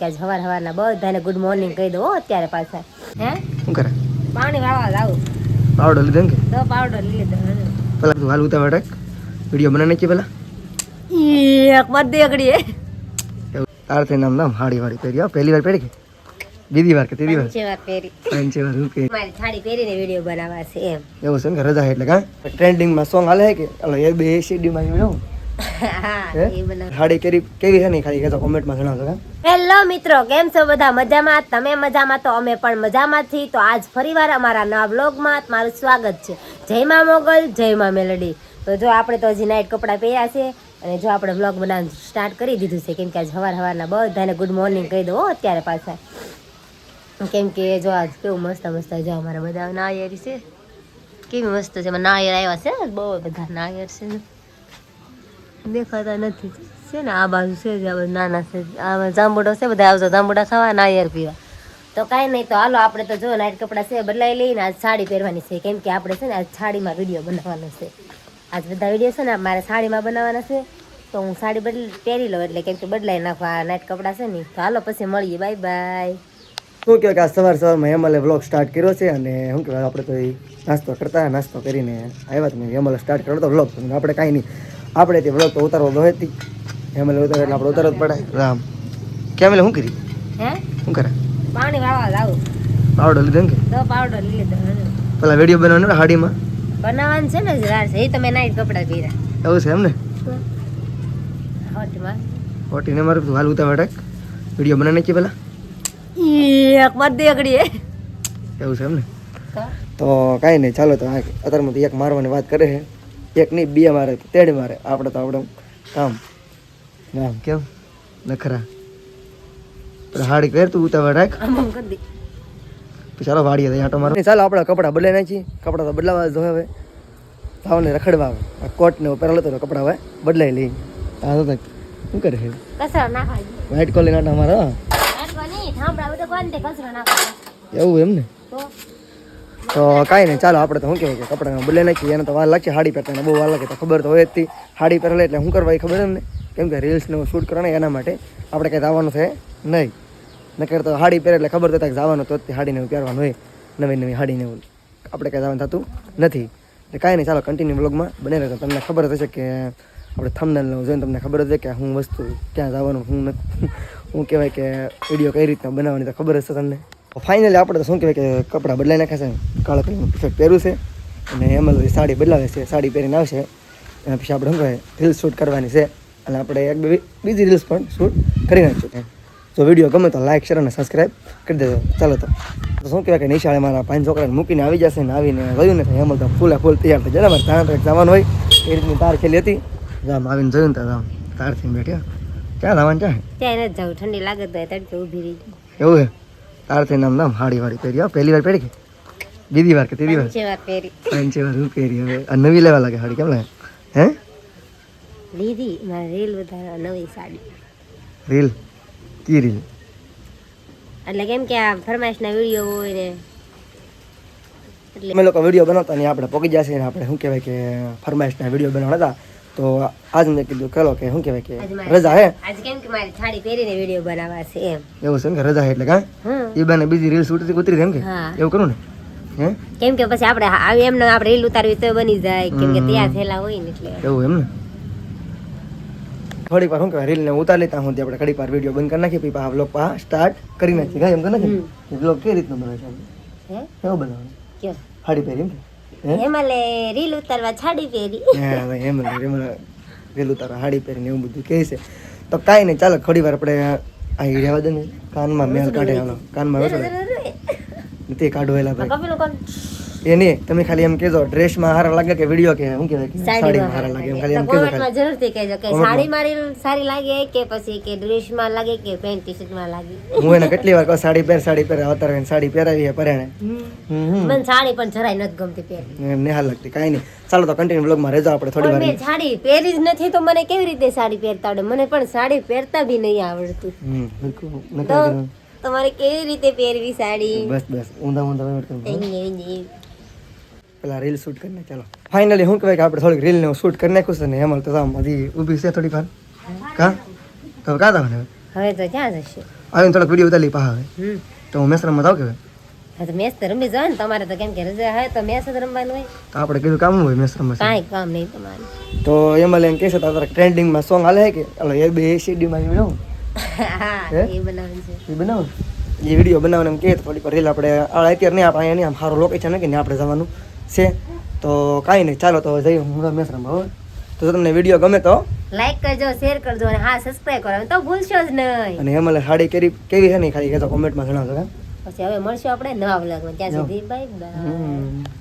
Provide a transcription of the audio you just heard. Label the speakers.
Speaker 1: કે સવાર ના બધાને ગુડ મોર્નિંગ કહી દો અત્યારે પાછા. હે?
Speaker 2: શું કરે?
Speaker 1: પાણી વાવા લાવું
Speaker 2: પાવડર લીધો કે?
Speaker 1: તો પાવડર લઈ લીધો
Speaker 2: પેલા તું હાલ ઉતાવળ રાખ. વીડિયો બનાવી નાખી પેલા.
Speaker 1: એક મત
Speaker 2: એવું તાર થઈને નામ નામ હાડી વાડી પહેરી. પહેલી વાર પહેરી કે? બીજી વાર કે ત્રીજી વાર?
Speaker 1: પંચે વાર પહેરી.
Speaker 2: પાંચે વાર હું કે?
Speaker 1: મારી સાડી પહેરીને વીડિયો બનાવવા છે એમ.
Speaker 2: એવું છે ને રજા એટલે કા? ટ્રેન્ડિંગમાં સોંગ હાલે કે? હાલો એ બે સીડીમાં
Speaker 1: બનાવ
Speaker 2: હાડી કેરી કેવી છે ને ખાલી કહેતો કોમેન્ટમાં જણાવજો
Speaker 1: હેલો મિત્રો કેમ છો બધા? મજામાં? તમે મજામાં? તો અમે પણ મજામાં છીએ. તો આજ ફરીવાર અમારા નવા બ્લોગમાં તમારું સ્વાગત છે. જય માં મોગલ જય માં મેલડી. તો જો આપણે તો હજી નાઇટ કપડાં પહેર્યા છે અને જો આપણે બ્લોગ બનાવવાનું સ્ટાર્ટ કરી દીધું છે કેમ કે આજ સવાર સવારના બધાને ગુડ મોર્નિંગ કહી દો અત્યારે પાછા. કેમ કે જો આજ કેવું મસ્ત મસ્ત જો અમારા બધા નાયર છે. કેવી મસ્ત છે નાયર આવ્યા છે બહુ બધા નાયર છે. દેખાતા નથી. છે ને, આ બાજુ છે જ નાના છે આ જાંબુડો છે, બધા આવજો જાંબુડા ખાવા નાયર પીવા. તો કાંઈ નહીં, તો હાલો આપણે તો જો નાઇટ કપડાં છે બદલાઈ લઈને આજ સાડી પહેરવાની છે. કેમ કે આપણે છે ને, આજ સાડીમાં વીડિયો બનાવવાનો છે. આજ બધા વીડિયો છે ને, મારે સાડીમાં બનાવવાના છે. તો હું સાડી બદલી, પહેરી લઉં એટલે કેમ કે બદલાઈ નાખવા આ નાઇટ કપડાં છે ને. તો હાલો, પછી મળીએ. Bye bye.
Speaker 2: શું કહેવાય કે આ સવાર સવારમાં હેમલે બ્લોગ સ્ટાર્ટ કર્યો છે અને શું કહેવાય આપણે તો નાસ્તો કરતા, નાસ્તો કરીને આવ્યા તમે હેમલે સ્ટાર્ટ કરો તો બ્લોગ આપણે કાંઈ નહીં. આપણે તે બ્લોગ તો ઉતારવો દો હતી. હેમલે ઉતારે એટલે આપણે ઉતારવો જ પડે. રામ. કેમ એટલે શું કરી
Speaker 1: હે?
Speaker 2: શું કરે?
Speaker 1: પાણી વાવા લાવું
Speaker 2: પાવડર લીધો કે?
Speaker 1: તો પાવડર લીધો
Speaker 2: પેલા વીડિયો બનાવવાનો ને હાડીમાં?
Speaker 1: બનાવવાનું છે ને જ રાર છે. એ તમે મેં નાઇટ કપડાં પહેર્યા.
Speaker 2: એવું છે એમ ને?
Speaker 1: હોટમાં.
Speaker 2: હોટીને મારું તું હાલ ઉતાર રાખ વીડિયો બનાવી નાખીએ પેલા?
Speaker 1: એક વાત દેગડી
Speaker 2: એવું છે એમ ને? તો? કાંઈ નહીં ચાલો તો અત્યારમાં તો એક મારવાની વાત કરે છે. એક નહીં બે મારે તેડ મારે. આપણે તો આપણે કામ. નામ કેમ? નખરા. હાડી પહેર તું ઉતાવળ રાખ.
Speaker 1: આમ આમ કરી દી.
Speaker 2: ચાલો વાડીએ તો આટો મારો. ચાલો આપણે કપડાં બદલાઈ નાખીએ. કપડાં તો બદલાવા જ હવે. ભાવને રખડવા આવે. આ કોટ ને પહેરેલો તો કપડાં હવે બદલાઈ લઈ. આ તો શું કરે છે? વ્હાઈટ કોલી નાટા મારો. એવું એમ ને?
Speaker 1: તો
Speaker 2: કાંઈ નહીં, ચાલો આપણે તો શું કહેવાય કે કપડાં બદલાઈ નાખીએ, એને તો વાર લાગશે હાડી પહેરતા બહુ વાર લાગે, તો ખબર તો હોય જ હાડી પહેરેલે એટલે શું કરવા એ ખબર એમને? કેમ કે રીલ્સને શૂટ કરવાના એના માટે આપણે કંઈ જવાનું છે નહીં. નકર તો હાડી પહેરે એટલે ખબર તો કે જવાનું તો જ હાડીને પહેરવાનું હોય, નવી નવી હાડીને એવું. આપણે કંઈ જવાનું થતું નથી. એટલે કાંઈ નહીં, ચાલો કન્ટિન્યુ બ્લોગમાં બને રહેતો તમને ખબર હશે કે આપણે થંબનેલ જોઈને તમને ખબર જ છે કે હું વસ્તુ, ક્યાં જવાનું હું નથી. હું કહેવાય કે વીડિયો કઈ રીતના બનાવવાની તો ખબર હશે તમને. ફાઇનલી આપણે તો શું કહેવાય કે કપડાં બદલાઈ નાખ્યા છે. કાળા કલરનું ટી શર્ટ પહેર્યું છે અને એમાં સાડી બદલાવે છે સાડી પહેરીને આવશે. એના પછી આપણે શું કહેવાય રીલ્સ શૂટ કરવાની છે. અને આપણે એક બે બીજી રીલ્સ પણ શૂટ કરી નાખીશું. જો વીડિયો ગમે તો લાઇક શેર અને સબસ્ક્રાઈબ કરી દેજો. ચાલો તો. શું કહેવાય કે નિશાળે મારા પાંચ છોકરાને મૂકીને આવી જશે ને આવીને ગયું ને એમાં તો ફૂલે ફૂલ તૈયાર થઈ જાય. મારે ત્યાં જવાનું હોય એ રીતની તાર ખેલી હતી. જામ આવીને જોયું ને તાર થઈને બેઠ્યા ક્યાં જવાનું ક્યાં?
Speaker 1: ત્યાં જવું ઠંડી લાગે તો ઊભી રહી.
Speaker 2: એવું તાર થઈને આમ નામ હાડી વાડી પહેરી. પહેલી વાર પહેરી કે? બીજી વાર કે ત્રીજી વાર?
Speaker 1: પાંચે વાર પહેરી.
Speaker 2: પાંચે વાર હું પહેરી હવે? આ નવી લેવા લાગે હાડી કેમ લાગે? હે?
Speaker 1: લીધી મારે રીલ વધારે નવી સાડી.
Speaker 2: રીલ? કી રીલ?
Speaker 1: એટલે કેમ કે આ ફરમાઈશના વીડિયો હોય ને એટલે
Speaker 2: અમે લોકો વીડિયો બનાવતા ને આપણે પગી જશે ને આપણે શું કહેવાય કે ફરમાઈશના વીડિયો બનાવતા હતા. તો આજ મેં કીધું ચલો કે શું કહેવાય કે રજા હે?
Speaker 1: આજ કેમ કે મારી સાડી પહેરીને વીડિયો બનાવવા છે એમ.
Speaker 2: એવું છે કે રજા હે એટલે કા? એ બાને બીજી રીલ શૂટ ઉતરી છે એમ કે? એવું કરું ને? હે?
Speaker 1: કેમ કે પછી આપણે આવી એમને આપણે રીલ ઉતારવી તો બની જાય. કેમ કે તૈયાર થયેલા હોય ને એટલે.
Speaker 2: એવું એમ ને? થોડીક વાર શું કહેવાય રીલને ઉતારી લેતા હું આપણે ઘડી વાર વીડિયો બંધ કરી નાખી પછી આ વ્લોગ પા સ્ટાર્ટ કરી નાખી કાંઈ એમ તો નથી? વ્લોગ કઈ રીતનો બનાવે છે?
Speaker 1: હે?
Speaker 2: કેવો બનાવે?
Speaker 1: કયો
Speaker 2: હાડી પહેરી એમ કે? હે?
Speaker 1: એમાં રીલ ઉતારવા છાડી પહેરી.
Speaker 2: હા ભાઈ એમ રીલ જ. હાડી પહેરીને એવું બધું કહે છે. તો કાંઈ નહીં ચાલો થોડી વાર આપણે રહેવા દે ને. કાનમાં મેલ કાઢે કાનમાં રસોડે તે કાઢો એલા ભાઈ.
Speaker 1: કોણ
Speaker 2: તમે ખાલી એમ કહેજો ડ્રેસમાં હારા લાગે કે વીડિયો કે શું કહેવાય સાડીમાં હારા લાગે એમ ખાલી એમ કહેજો ખાલી.
Speaker 1: જરૂરથી કહેજો કે સાડી મારી સારી લાગે કે પછી કે ડ્રેસમાં લાગે કે પેન્ટ ટી શર્ટમાં લાગે?
Speaker 2: હું એને કેટલી વાર કહું સાડી પહેર સાડી પહેર એને સાડી પહેરાવી છે પરાણે.
Speaker 1: મને સાડી પણ જરાય નથી ગમતી પહેરી
Speaker 2: એમ નિહાલ લાગતી કાઈ નહીં. ચાલો તો કન્ટિન્યુ બ્લોગમાં રહેજો આપણે થોડી વાર.
Speaker 1: સાડી પહેરી જ નથી તો મને કેવી રીતે સાડી પહેરતા આવડે? મને પણ સાડી પહેરતા બી નહીં આવડતું.
Speaker 2: હમ બિલકુલ.
Speaker 1: તમારે કેવી રીતે પહેરવી સાડી?
Speaker 2: બસ બસ. ઊંધા ઊંધા વહીવટ કરવું.
Speaker 1: એવી એવી એવી.
Speaker 2: પેલા રીલ શૂટ કરીને ચાલો. ફાઇનલી શું કહેવાય કે આપણે થોડીક રીલ ને શૂટ કરી નાખું છે ને હેમલ તો આમ હજી ઊભી છે થોડીક વાર. કા? તો કા તમે
Speaker 1: હવે? તો ક્યાં જશે?
Speaker 2: આવીને થોડોક વીડિયો ઉતારી પાહા હવે. તો હું મેસરામાં જાઉં કે
Speaker 1: તો મેસ તો રમી જાવ ને તમારે તો કેમ કે રજા હોય તો જ રમવાનું હોય.
Speaker 2: તો આપણે કીધું કામ હોય મેસરામાં
Speaker 1: કાંઈ કામ નહીં તમારે.
Speaker 2: તો એમાં લઈને કહેશે તો ટ્રેન્ડિંગમાં સોંગ હાલે કે? હાલો એ બે સીડીમાં બનાવું.
Speaker 1: એ છે.
Speaker 2: એ બનાવો. એ વીડિયો બનાવવાનું એમ કે થોડીક રીલ આપણે આ અત્યારે નહીં આપણે અહીંયા આમ સારું લોકેશન કે ને આપણે જવાનું. છે? તો કાંઈ નહીં ચાલો તો જઈએ હું મેસરામાં હવે તો તમને વીડિયો ગમે તો.
Speaker 1: લાઈક કરજો શેર કરજો અને હા સબસ્ક્રાઇબ કરો. તો ભૂલશો જ નહીં.
Speaker 2: અને એમાં સાડી કેરી કેવી છે ને ખાલી કહેતો કોમેન્ટમાં જણાવજો
Speaker 1: પછી હવે મળશું આપણે નવા વ્લોગમાં ત્યાં સુધી બાય બાય.